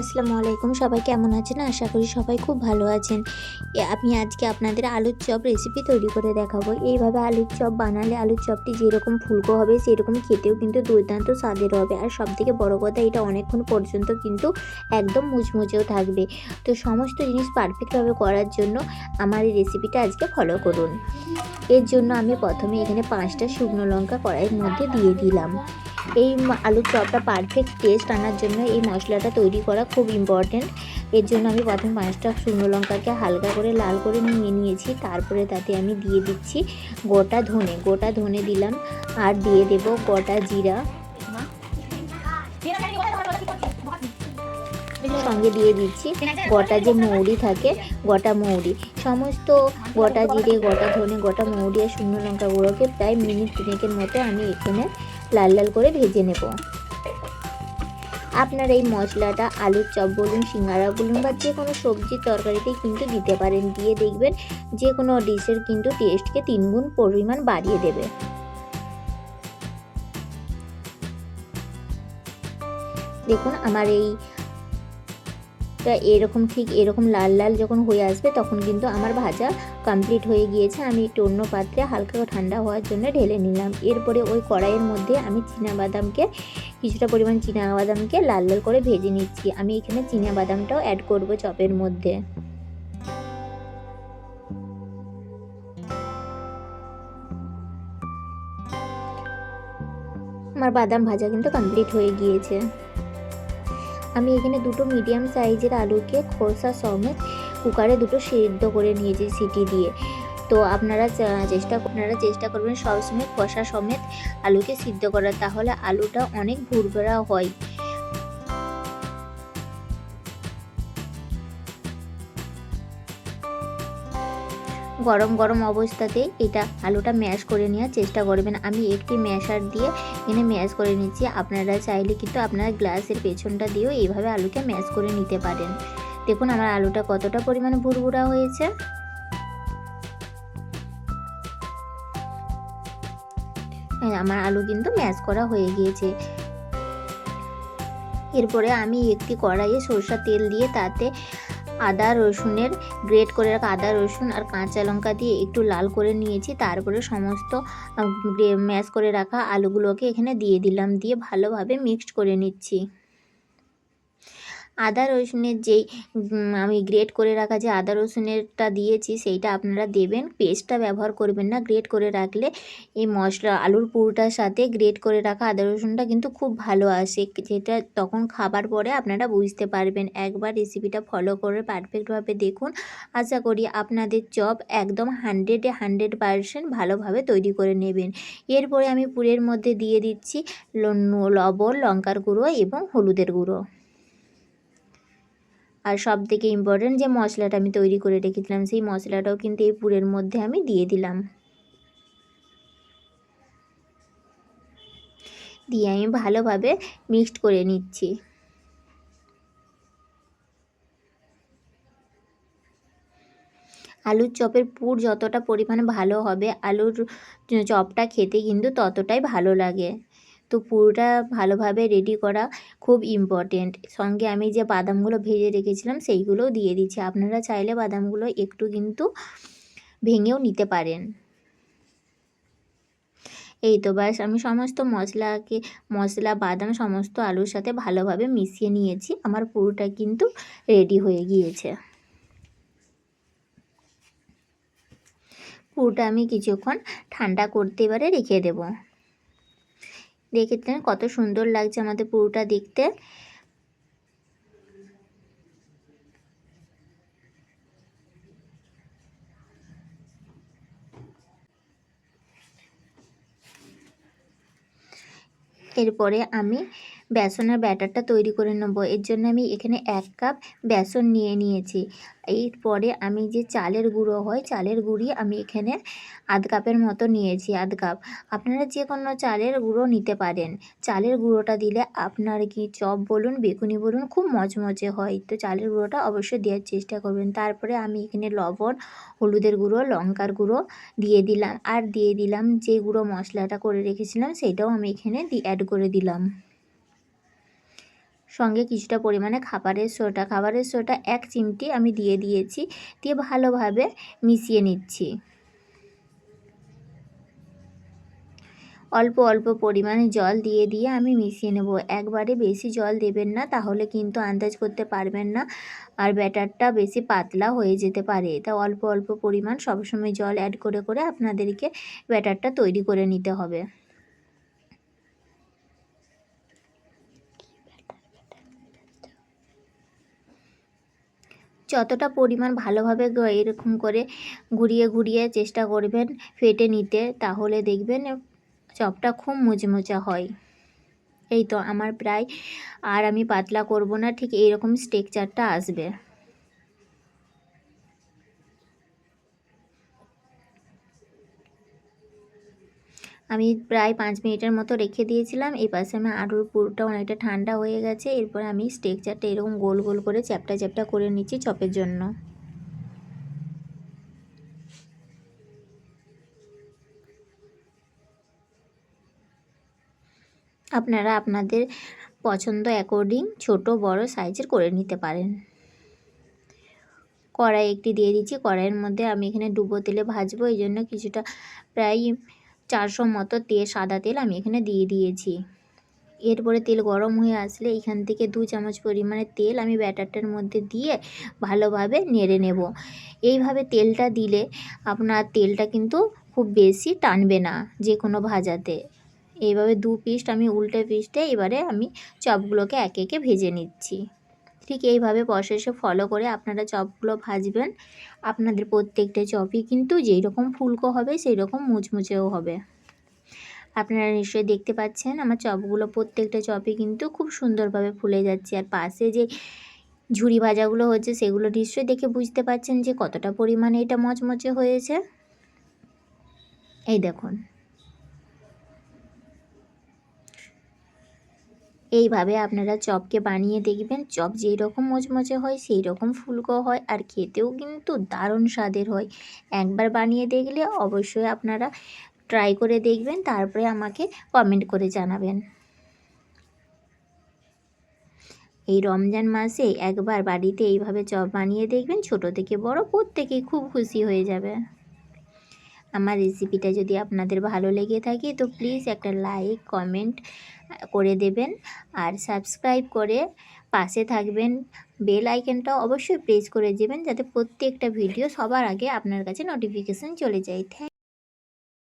আসসালামু আলাইকুম। সবাই কেমন আছেন? আশা করি সবাই খুব ভালো আছেন। আমি আজকে আপনাদের আলুর চপ রেসিপি তৈরি করে দেখাবো। এইভাবে আলুর চপ বানালে আলুর চপটি যেরকম ফুলকো হবে, সেরকম খেতেও কিন্তু দুর্দান্ত স্বাদের হবে। আর সবথেকে বড় কথা, এটা অনেকক্ষণ পর্যন্ত কিন্তু একদম মুচমুচেও থাকবে। তো সমস্ত জিনিস পারফেক্টভাবে করার জন্য আমার এই রেসিপিটা আজকে ফলো করুন। এর জন্য আমি প্রথমে এখানে পাঁচটা শুকনো লঙ্কা কড়াইয়ের মধ্যে দিয়ে দিলাম। এই আলুর চপটা পারফেক্ট টেস্ট আনার জন্য এই মশলাটা তৈরি করা খুব ইম্পর্ট্যান্ট এর জন্য আমি প্রথমে পাঁচটা শুকনো লঙ্কাকে হালকা করে লাল করে নিয়ে নিয়েছি, তারপরে তাতে আমি দিয়ে দিচ্ছি গোটা ধনে। গোটা ধনে দিলাম আর দিয়ে দেব গোটা জিরা। সঙ্গে দিয়ে দিচ্ছি গোটা যে মৌরি থাকে, গোটা মৌরি। সমস্ত গোটা জিরে, গোটা ধনে, গোটা মৌরি আর শুকনো লঙ্কা গুঁড়োকে প্রায় মিনিট তিনেকের মতো আমি এখানে লাল লাল করে ভেজে নেব। আপনার এই মশলাটা, আলুর চপ বলুন, সিঙ্গারা বলুন বা যে কোনো সবজির তরকারিতেই কিন্তু দিতে পারেন। দিয়ে দেখবেন যে কোনো ডিশের কিন্তু টেস্টকে তিনগুণ পরিমাণ বাড়িয়ে দেবে। দেখুন, আমার এই তা এরকম ঠিক এরকম লাল লাল যখন হয়ে আসবে, তখন কিন্তু আমার ভাজা কমপ্লিট হয়ে গিয়েছে। আমি একটু অন্য পাত্রে হালকা ঠান্ডা হওয়ার জন্য ঢেলে নিলাম। এরপরে ওই কড়াইয়ের মধ্যে আমি বাদামকে কিছুটা পরিমাণ বাদামকে লাল লাল করে ভেজে নিচ্ছি। আমি এখানে বাদামটাও অ্যাড করব চপের মধ্যে। আমার বাদাম ভাজা কিন্তু কমপ্লিট হয়ে গিয়েছে। আমি এখানে দুটো মিডিয়াম সাইজের আলুকে খোসা সমেত কুকারে দুটো সিদ্ধ করে নিয়েছি সিটি দিয়ে। তো আপনারা চেষ্টা আপনারা চেষ্টা করবেন সবসময় খোসা সমেত আলুকে সিদ্ধ করার। তাহলে আলুটা অনেক ভুরভরা হয়। গরম গরম অবস্থাতে এটা আলুটা ম্যাশ করে নেওয়ার চেষ্টা করবেন। আমি একটি ম্যাশার দিয়ে এনে ম্যাশ করে নিচ্ছি। আপনারা চাইলে কিন্তু আপনারা গ্লাসের পেছনটা দিয়েও এইভাবে আলুকে ম্যাশ করে নিতে পারেন। দেখুন আমার আলুটা কতটা পরিমাণে ভুরভুরা হয়েছে। হ্যাঁ, আমার আলু কিন্তু ম্যাশ করা হয়ে গিয়েছে। এরপরে আমি একটি কড়াইয়ে সরষা তেল দিয়ে তাতে আদা রসুনের গ্রেট করে রাখা আদা রসুন আর কাঁচা লঙ্কা দিয়ে একটু লাল করে নিয়েছি। তারপরে সমস্ত ম্যাশ করে রাখা আলুগুলোকে এখানে দিয়ে দিলাম, দিয়ে ভালোভাবে মিক্সড করে নিচ্ছি। আদা রসুনের যেই আমি গ্রেট করে রাখা যে আদা রসুনেরটা দিয়েছি সেইটা আপনারা দেবেন। পেস্টটা ব্যবহার করবেন না গ্রেট করে রাখলে এই মশলা, আলুর পুরোটার সাথে গ্রেট করে রাখা আদা রসুনটা কিন্তু খুব ভালো আসে। যেটা তখন খাবার পরে আপনারা বুঝতে পারবেন। একবার রেসিপিটা ফলো করে পারফেক্টভাবে দেখুন। আশা করি আপনাদের চপ একদম হান্ড্রেডে হান্ড্রেড পারসেন্ট ভালোভাবে তৈরি করে নেবেন। এরপরে আমি পুরের মধ্যে দিয়ে দিচ্ছি লবণ, লঙ্কার গুঁড়ো এবং হলুদের গুঁড়ো। আর সব থেকে ইম্পর্ট্যান্ট যে মশলাটা আমি তৈরি করে রেখেছিলাম, সেই মশলাটাও কিন্তু এই পুরের মধ্যে আমি দিয়ে দিলাম। দিয়ে আমি ভালোভাবে মিক্সড করে নিচ্ছি। আলুর চপের পুর যতটা পরিমাণে ভালো হবে, আলুর চপটা খেতে কিন্তু ততটাই ভালো লাগে। তো পুরোটা ভালোভাবে রেডি করা খুব ইম্পর্টেন্ট সঙ্গে আমি যে বাদামগুলো ভেজে রেখেছিলাম সেইগুলোও দিয়ে দিচ্ছি। আপনারা চাইলে বাদামগুলো একটু কিন্তু ভেঙেও নিতে পারেন। এই তো ব্যাস, আমি সমস্ত মশলাকে, মশলা, বাদাম, সমস্ত আলুর সাথে ভালোভাবে মিশিয়ে নিয়েছি। আমার পুরোটা কিন্তু রেডি হয়ে গিয়েছে। পুরোটা আমি কিছুক্ষণ ঠান্ডা করতে এবারে রেখে দেবো। দেখেছেন কত সুন্দর লাগছে আমাদের পুরোটা দেখতে। এরপরে আমি বেসনের ব্যাটারটা তৈরি করে নেব। এর জন্য আমি এখানে এক কাপ বেসন নিয়ে নিয়েছি। এরপরে আমি যে চালের গুঁড়ো হয়, চালের গুঁড়ি আমি এখানে আধ কাপের মতো নিয়েছি, আধ কাপ। আপনারা যে কোনো চালের গুঁড়ো নিতে পারেন। চালের গুঁড়োটা দিলে আপনার কি চপ বলুন, বেগুনি বলুন, খুব মচমচে হয়। তো চালের গুঁড়োটা অবশ্যই দেওয়ার চেষ্টা করবেন। তারপরে আমি এখানে লবণ, হলুদের গুঁড়ো, লঙ্কার গুঁড়ো দিয়ে দিলাম। আর দিয়ে দিলাম যে গুঁড়ো মশলাটা করে রেখেছিলাম, সেটাও আমি এখানে অ্যাড করে দিলাম। সঙ্গে কিছুটা পরিমাণে খাবারের সোটা খাবারের সোটা এক চিমটি আমি দিয়ে দিয়েছি, দিয়ে ভালোভাবে মিশিয়ে নিচ্ছি। অল্প অল্প পরিমাণে জল দিয়ে দিয়ে আমি মিশিয়ে নেব। একবারে বেশি জল দেবেন না, তাহলে কিন্তু আন্দাজ করতে পারবেন না আর ব্যাটারটা বেশি পাতলা হয়ে যেতে পারে। তা অল্প অল্প পরিমাণ সবসময় জল অ্যাড করে করে আপনাদেরকে ব্যাটারটা তৈরি করে নিতে হবে। যতটা পরিমাণ ভালোভাবে এরকম করে ঘুরিয়ে ঘুরিয়ে চেষ্টা করবেন ফেটে নিতে, তাহলে দেখবেন চপটা খুব মুচমুচা হয়। এই তো আমার প্রায়, আর আমি পাতলা করব না, ঠিক এইরকম স্টেকচারটা আসবে। আমি প্রায় পাঁচ মিনিটের মতো রেখে দিয়েছিলাম। এই পাশে আমি আলুর পুরোটা অনেকটা ঠান্ডা হয়ে গেছে। এরপর আমি স্টেকচারটা এরকম গোল গোল করে চ্যাপটা চ্যাপটা করে নিচ্ছি চপের জন্য। আপনারা আপনাদের পছন্দ অ্যাকর্ডিং ছোট, বড় সাইজের করে নিতে পারেন। কড়াই একটি দিয়ে দিচ্ছি। কড়াইয়ের মধ্যে আমি এখানে ডুবো তেলে ভাজবো। এই জন্য কিছুটা প্রায় চারশো মতো তেল, সাদা তেল আমি এখানে দিয়ে দিয়েছি। এরপরে তেল গরম হয়ে আসলে এখান থেকে দু চামচ পরিমাণে তেল আমি ব্যাটারটার মধ্যে দিয়ে ভালোভাবে নেড়ে নেব। এইভাবে তেলটা দিলে আপনার তেলটা কিন্তু খুব বেশি টানবে না যে কোনো ভাজাতে। এইভাবে দু পিস আমি উল্টে পিসটে এবারে আমি চপগুলোকে একে একে ভেজে নিচ্ছি। ঠিক এইভাবে প্রসেসে ফলো করে আপনারা চপগুলো ভাজবেন। আপনাদের প্রত্যেকটা চপই কিন্তু যেই রকম ফুলকো হবে সেই রকম মুচমুচেও হবে। আপনারা নিশ্চয়ই দেখতে পাচ্ছেন, আমার চপগুলো প্রত্যেকটা চপই কিন্তু খুব সুন্দরভাবে ফুলে যাচ্ছে। আর পাশে যে ঝুড়ি ভাজাগুলো হচ্ছে, সেগুলো নিশ্চয়ই দেখে বুঝতে পাচ্ছেন যে কতটা পরিমাণে এটা মচমচে হয়েছে। এই দেখুন। এইভাবে আপনারা চপকে বানিয়ে দেখবেন। চপ যেই রকম মচমচে হয় সেই রকম ফুলকো হয় আর খেতেও কিন্তু দারুণ স্বাদের হয়। একবার বানিয়ে দেখলে অবশ্যই আপনারা ট্রাই করে দেখবেন, তারপরে আমাকে কমেন্ট করে জানাবেন। এই রমজান মাসে একবার বাড়িতে এইভাবে চপ বানিয়ে দেখবেন, ছোট থেকে বড় প্রত্যেকেই খুব খুশি হয়ে যাবে। আমার রেসিপিটা যদি আপনাদের ভালো লেগে থাকে, তো প্লিজ একটা লাইক কমেন্ট করে দেবেন। আর সাবস্ক্রাইব করে পাশে থাকবেন। বেল আইকনটা অবশ্যই প্রেস করে দেবেন, যাতে প্রত্যেকটা ভিডিও সবার আগে আপনার কাছে নোটিফিকেশান চলে যায়। থ্যাংক